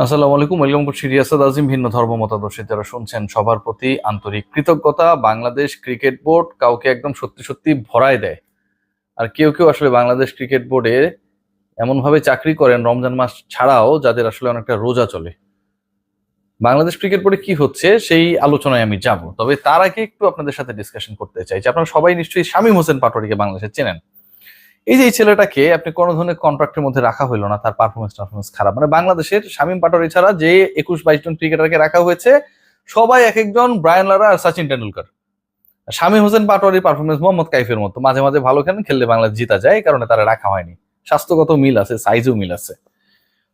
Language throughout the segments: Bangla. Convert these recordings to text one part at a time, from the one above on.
আসসালামু আলাইকুম, ওয়েলকাম করছি রিয়াসাদ আজিম, ভিন্ন ধর্ম মতাদর্শী যারা শুনছেন সবার প্রতি আন্তরিক কৃতজ্ঞতা। বাংলাদেশ ক্রিকেট বোর্ড কাউকে একদম সত্যি সত্যি ভরায় দেয়। আর কেউ কেউ আসলে বাংলাদেশ ক্রিকেট বোর্ডে এমনভাবে চাকরি করেন রমজান মাস ছাড়াও, যাদের আসলে অনেকটা রোজা চলে। বাংলাদেশ ক্রিকেট বোর্ডে কি হচ্ছে সেই আলোচনায় আমি যাব। তবে তার আগে একটু আপনাদের সাথে ডিসকাশন করতে চাই যে আপনারা সবাই নিশ্চয়ই শামীম হোসেন পাটোয়ারিকে বাংলাদেশে চেনেন। এই যে এই ছেলেটাকে আপনি কোনো ধরনের কন্ট্রাক্টের মধ্যে রাখা হইল না, তার পারফরমেন্স টারফরমেন্স খারাপ। মানে বাংলাদেশের শামীম পাটোয়ারি ছাড়া যে একুশ বাইশ জন ক্রিকেটারকে রাখা হয়েছে, সবাই এক একজন ব্রায়ান লারা আর সচিন টেন্ডুলকার শামীম হোসেন পাটোয়ারির পারফরমেন্স মোহাম্মদ কাইফের মতো। মাঝে মাঝে ভালো খেলেন, খেললে বাংলাদেশ জিতা যায়, এই কারণে তারা রাখা হয়নি। স্বাস্থ্যগত মিল আছে সাইজও মিল আছে।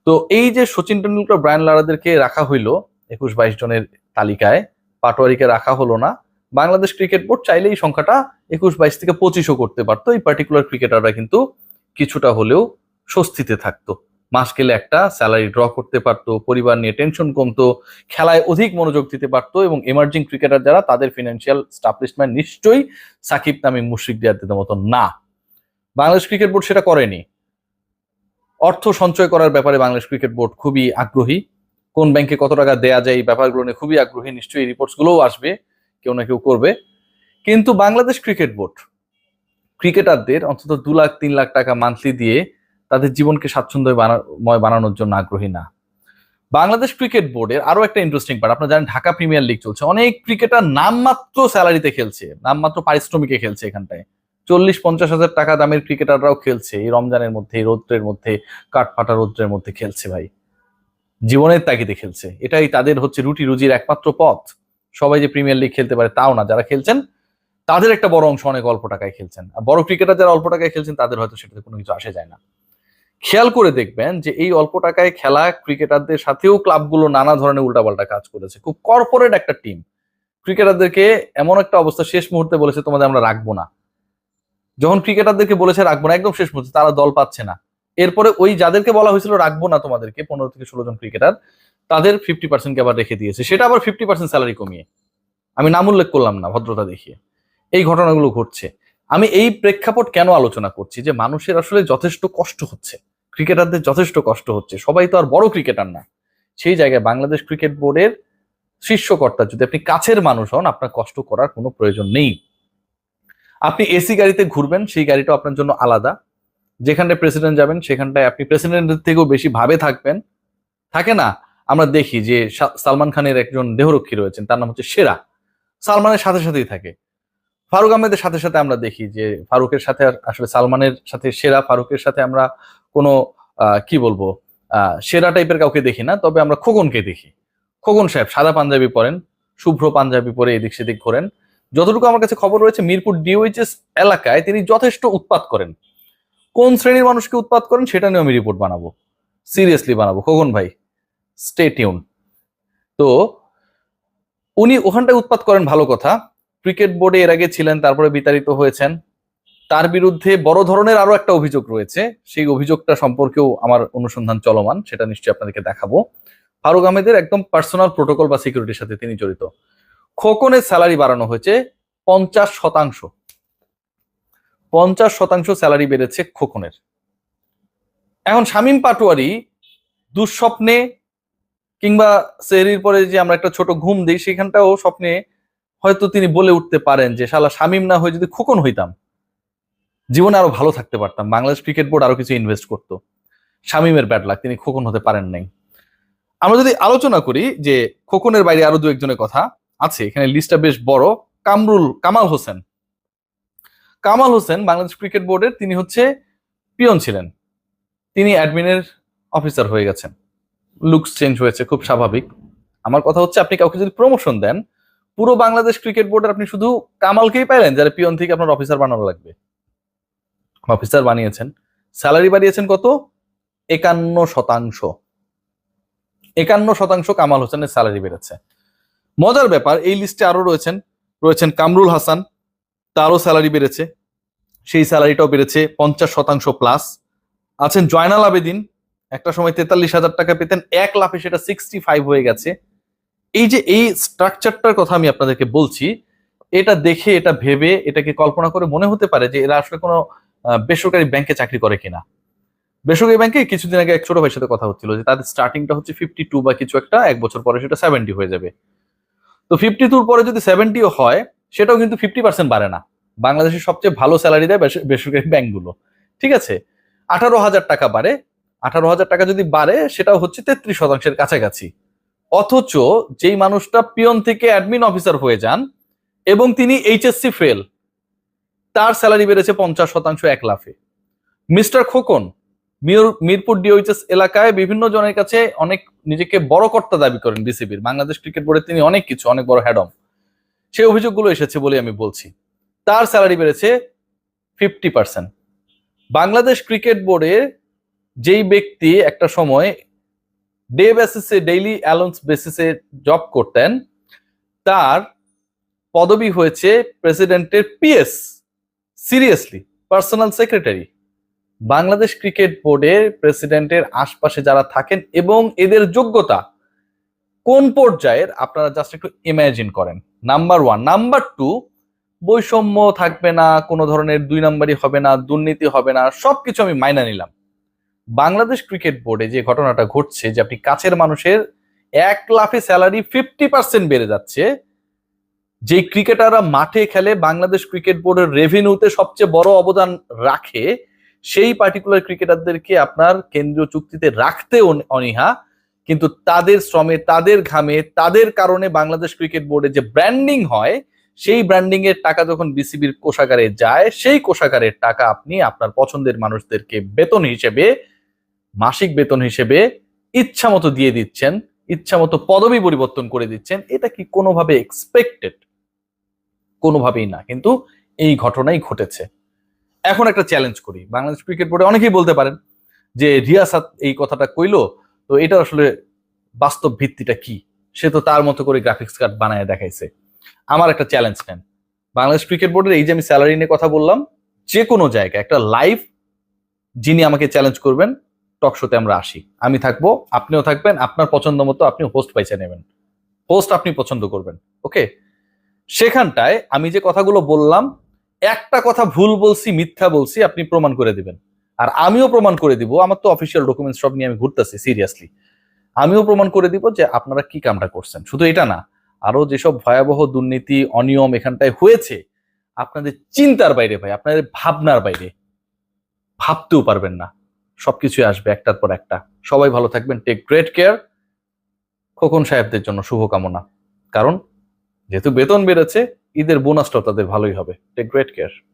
তো এই যে সচিন টেন্ডুলকার ব্রায়ান লারাদেরকে রাখা হইল একুশ বাইশ জনের তালিকায়, পাটোয়ারিকে রাখা হলো না। বাংলাদেশ ক্রিকেট বোর্ড চাইলে এই সংখ্যাটা একুশ বাইশ থেকে পঁচিশও করতে পারতো। এই পার্টিকুলার ক্রিকেটাররা কিন্তু কিছুটা হলেও স্বস্তিতে থাকতো। মাস গেলে একটা স্যালারি ড্র করতে পারতো, পরিবার নিয়ে টেনশন কমতো, খেলায় অধিক মনোযোগ দিতে পারতো এবং এমার্জিং ক্রিকেটার যারা, তাদের ফিনান্সিয়াল স্টাবলিশমেন্ট নিশ্চয়ই সাকিব তামিম মুশরিক রিয়াদের মতো না। বাংলাদেশ ক্রিকেট বোর্ড সেটা করেনি। অর্থ সঞ্চয় করার ব্যাপারে বাংলাদেশ ক্রিকেট বোর্ড খুবই আগ্রহী। কোন ব্যাংকে কত টাকা দেয়া যায়, এই ব্যাপারগুলো নিয়ে খুবই আগ্রহী। নিশ্চয়ই রিপোর্টস গুলোও আসবে, কেউ না কেউ করবে। কিন্তু বাংলাদেশ ক্রিকেট বোর্ড ক্রিকেটারদের অন্তত দু লাখ, তিন লাখ টাকা মান্থলি দিয়ে তাদের জীবনকে স্বাচ্ছন্দ্যময় বানানোর জন্য আগ্রহী না। বাংলাদেশ ক্রিকেট বোর্ডের আরও একটা ইন্টারেস্টিং পার্ট আপনারা জানেন ঢাকা প্রিমিয়ার লিগ চলছে। অনেক ক্রিকেটার নামমাত্র স্যালারিতে খেলছে, নামমাত্র পারিশ্রমিকে খেলছে এখানটায়। চল্লিশ পঞ্চাশ হাজার টাকা দামের ক্রিকেটাররাও খেলছে, এই রমজানের মধ্যে রৌদ্রের মধ্যে, কাঠফাটা রৌদ্রের মধ্যে খেলছে ভাই। জীবনের তাগিদে খেলছে। এটাই তাদের হচ্ছে রুটি রুজির একমাত্র পথ। সবাই যে প্রিমিয়ার লিগ খেলতে পারে তাও না, যারা খেলছেন তাদের একটা বড় অংশ অনেক অল্প টাকায় খেলছেন। আর বড় ক্রিকেটার যারা অল্প টাকায় খেলছেন, তাদের হয়তো সেটাতে কোনো কিছু আসে যায় না। খেয়াল করে দেখবেন যে এই অল্প টাকায় খেলা ক্রিকেটারদের সাথেও ক্লাবগুলো নানা ধরনের উল্টাপাল্টা কাজ করেছে। খুব কর্পোরেট একটা টিম ক্রিকেটারদেরকে এমন একটা অবস্থা শেষ মুহূর্তে বলেছে, তোমাদের আমরা রাখব না। যখন ক্রিকেটারদেরকে বলেছে, রাখব না, একদম শেষ মুহূর্তে তারা দল পাচ্ছে না। এরপরে ওই যাদেরকে বলা হয়েছিল, রাখব না তোমাদেরকে, পনেরো থেকে ষোলো জন ক্রিকেটার তাদের ফিফটি পার্সেন্টকে আবার রেখে দিয়েছে। সেটা আবার ফিফটি পার্সেন্ট স্যালারি কমিয়ে। আমি নাম উল্লেখ করলাম না, ভদ্রতা দেখিয়ে। এই ঘটনাগুলো ঘটছে। আমি এই প্রেক্ষাপট কেন আলোচনা করছি? যে মানুষের আসলে যথেষ্ট কষ্ট হচ্ছে। ক্রিকেটারদের যথেষ্ট কষ্ট হচ্ছে। সবাই তো আর বড় ক্রিকেটার না। সেই জায়গায় বাংলাদেশ ক্রিকেট বোর্ডের শীর্ষকর্তা যদি আপনি কাছের মানুষ হন, আপনার কষ্ট করার কোনো প্রয়োজন নেই। আপনি এসি গাড়িতে ঘুরবেন, সেই গাড়িটা আপনার জন্য আলাদা। যেখানে প্রেসিডেন্ট যাবেন, সেখানটায় আপনি প্রেসিডেন্টের থেকেও বেশি ভাবে থাকবেন। থাকে না? আমরা দেখি যে সালমান খানের একজন দেহরক্ষী রয়েছেন, তার নাম হচ্ছে সেরা। সালমানের সাথে সাথেই থাকে। ফারুক আহমেদের সাথে সাথে আমরা দেখি যে ফারুকের সাথে আসলে সালমানের সাথে সেরা, ফারুকের সাথে আমরা কোনো কি বলব সেরা টাইপের কাউকে দেখি না, তবে আমরা খোকনকে দেখি। খোকন সাহেব, সাদা পাঞ্জাবি পরেন, শুভ্র পাঞ্জাবি পরে এদিক সেদিক ঘোরেন। যতটুকু আমার কাছে খবর রয়েছে, মিরপুর ডিওএইচএস এলাকায় তিনি যথেষ্ট উৎপাত করেন। কোন শ্রেণির মানুষকে উৎপাত করেন, সেটা নিয়ে আমি রিপোর্ট বানাবো। সিরিয়াসলি বানাবো। খোকন ভাই স্টে টিউন তো, উনি ওখানটায় উৎপাত করেন, ভালো কথা। ক্রিকেট বোর্ডে এর আগে ছিলেন, তারপরে বিতাড়িত হয়েছেন। তার বিরুদ্ধে বড় ধরনের আরও একটা অভিযোগ রয়েছে। সেই অভিযোগটা সম্পর্কেও আমার অনুসন্ধান চলমান, সেটা নিশ্চয়ই আপনাদেরকে দেখাবো। ফারুক আহমেদের একদম পার্সোনাল প্রোটোকল বা সিকিউরিটির সাথে তিনি জড়িত। খোকনের স্যালারি বাড়ানো হয়েছে পঞ্চাশ শতাংশ। পঞ্চাশ শতাংশ স্যালারি বেড়েছে খোকনের। এখন শামীম পাটোয়ারি দুঃস্বপ্নে কিংবা সেহরির পরে যে আমরা একটা ছোট ঘুম দিই, সেখানটাও স্বপ্নে হয়তো তিনি বলে উঠতে পারেন যে, শালা শামীম না হয়ে যদি খোকন হইতাম, জীবনে আরও ভালো থাকতে পারতাম। বাংলাদেশ ক্রিকেট বোর্ড আরও কিছু ইনভেস্ট করতো। শামীমের ব্যাড লাক তিনি খোকন হতে পারেন নাই। আমরা যদি আলোচনা করি যে, খোকনের বাইরে আরও দু একজনের কথা আছে, এখানে লিস্টটা বেশ বড়। কামরুল, কামাল হোসেন। কামাল হোসেন বাংলাদেশ ক্রিকেট বোর্ডের, তিনি হচ্ছে পিয়ন ছিলেন। তিনি অ্যাডমিনের অফিসার হয়ে গেছেন। লুকস চেঞ্জ হয়েছে, খুব স্বাভাবিক। আমার কথা হচ্ছে, আপনি কাউকে যদি প্রমোশন দেন পুরো বাংলাদেশ ক্রিকেট বোর্ডের আপনি শুধু কামালকেই পাইলেন, যারা পিয়ন থেকে আপনার অফিসার বানানো লাগবে। অফিসার বানিয়েছেন। স্যালারি বাড়িয়েছেন কত? একান্ন শতাংশ। একান্ন শতাংশ কামাল হোসেনের স্যালারি বেড়েছে। মজার ব্যাপার, এই লিস্টে আরও রয়েছেন রয়েছেন কামরুল হাসান, তারও স্যালারি বেড়েছে। সেই স্যালারিটাও বেড়েছে পঞ্চাশ শতাংশ প্লাস আছেন জয়নাল আবেদিন, একটা সময় তেতাল্লিশ হাজার টাকা পেতেন, এক লাফে সেটা সিক্সটি ফাইভ হয়ে গেছে। এই যে এই স্ট্রাকচারটার কথা আমি আপনাদেরকে বলছি, এটা দেখে, এটা ভেবে, এটাকে কল্পনা করে মনে হতে পারে যে এরা আসলে কোনো বেসরকারি ব্যাংকে চাকরি করে কিনা। বেসরকারি ব্যাংকে কিছুদিন আগে এক ছোট ভাইয়ের সাথে কথা হচ্ছিল যে তাদের স্টার্টিংটা হচ্ছে ফিফটি টু বা কিছু একটা, এক বছর পরে সেটা সেভেন্টি হয়ে যাবে। তো ফিফটি টুর পরে যদি সেভেন্টিও হয়, সেটাও কিন্তু ফিফটি পার্সেন্ট বাড়ে না। বাংলাদেশের সবচেয়ে ভালো স্যালারি দেয় বেস- বেসরকারি ব্যাংকগুলো। ঠিক আছে? আঠারো হাজার টাকা বাড়ে। আঠারো হাজার টাকা যদি বাড়ে, সেটাও হচ্ছে তেত্রিশ শতাংশের কাছাকাছি। অথচ যেই মানুষটা পিয়ন থেকে অ্যাডমিন অফিসার হয়ে যান এবং তিনি এইচএসসি ফেল তার স্যালারি বেড়েছে পঞ্চাশ শতাংশ এক লাফে। মিস্টার খোকন মির- মিরপুর ডিওইচএস এলাকায় বিভিন্ন জনের কাছে অনেক নিজেকে বড় কর্তা দাবি করেন বিসিবির বাংলাদেশ ক্রিকেট বোর্ডে তিনি অনেক কিছু, অনেক বড় হ্যাডম সেই অভিযোগগুলো এসেছে বলে আমি বলছি। তার স্যালারি বেড়েছে ফিফটি পার্সেন্ট বাংলাদেশ ক্রিকেট বোর্ডে যেই ব্যক্তি একটা সময় ডে বেসিসে, ডেইলি অ্যালাউন্স বেসিসে জব করতেন। তার পদবি হয়েছে প্রেসিডেন্টের PS, seriously, personal secretary. Bangladesh cricket বোর্ডের প্রেসিডেন্টের আশপাশে যারা থাকেন এবং এদের যোগ্যতা কোন পর্যায়ের, আপনারা জাস্ট একটু ইমাজিন করেন। নাম্বার ওয়ান নাম্বার টু বৈষম্য থাকবে না, কোনো ধরনের দুই নাম্বারই হবে না, দুর্নীতি হবে না, সবকিছু আমি মাইনা নিলাম। বাংলাদেশ ক্রিকেট বোর্ডে যে ঘটনাটা ঘটছে যে আপনি কাছের মানুষের এক লাফে স্যালারি ফিফটি পার্সেন্ট বেড়ে যাচ্ছে যে ক্রিকেটাররা মাঠে খেলে বাংলাদেশ ক্রিকেট বোর্ডের রেভিনিউতে সবচেয়ে বড় অবদান রাখে, সেই পার্টিকুলার ক্রিকেটারদেরকে আপনার কেন্দ্রীয় চুক্তিতে রাখতে অন- অনীহা, কিন্তু তাদের শ্রমে, তাদের ঘামে, তাদের কারণে বাংলাদেশ ক্রিকেট বোর্ডে যে ব্র্যান্ডিং হয়, সেই ব্র্যান্ডিং এর টাকা যখন বিসিবির কোষাগারে যায়, সেই কোষাগারের টাকা আপনি আপনার পছন্দের মানুষদেরকে বেতন হিসেবে মাসিক বেতন হিসেবে ইচ্ছা মতো দিয়ে দিচ্ছেন ইচ্ছা মতো পদবি পরিবর্তন করে দিচ্ছেন, এটা কি কোনোভাবে এক্সপেক্টেড কোনোভাবেই না, কিন্তু এই ঘটনাই ঘটেছে। এখন একটা চ্যালেঞ্জ করি। বাংলাদেশ ক্রিকেট বোর্ডে অনেকেই বলতে পারেন যে রিয়াসাত এই কথাটা কইলো, তো এটা আসলে বাস্তব ভিত্তিটা কি? সে তো তার মতো করে গ্রাফিক্স কার্ড বানায় দেখাইছে। আমার একটা চ্যালেঞ্জ নেন। বাংলাদেশ ক্রিকেট বোর্ডের এই যে আমি স্যালারি নিয়ে কথা বললাম, যে কোনো জায়গায়, একটা লাইভ যিনি আমাকে চ্যালেঞ্জ করবেন টক শোতে আমরা আসি। আমি থাকব, আপনিও থাকবেন, আপনার পছন্দ মতো আপনি হোস্ট পাইছে নেবেন। হোস্ট আপনি পছন্দ করবেন ওকে সেখানটায় আমি যে কথাগুলো বললাম, একটা কথা ভুল বলছি, মিথ্যা বলছি, আপনি প্রমাণ করে দিবেন। আর আমিও প্রমাণ করে দিব, আমার তো অফিসিয়াল ডকুমেন্টস সব নিয়ে আমি ঘুরতেছি সিরিয়াসলি আমিও প্রমাণ করে দিব যে আপনারা কি কামটা করছেন। শুধু এটা না আরও যেসব ভয়াবহ দুর্নীতি, অনিয়ম এখানটায় হয়েছে, আপনাদের চিন্তার বাইরে ভাই, আপনাদের ভাবনার বাইরে। ভাবতেও পারবেন না। সবকিছুই আসবে একটার পর একটা। সবাই ভালো থাকবেন টেক গ্রেট কেয়ার খোকন সাহেবদের জন্য শুভকামনা। কারণ, যেহেতু বেতন বেড়েছে, ঈদের বোনাসটাও তাদের ভালোই হবে। Take great care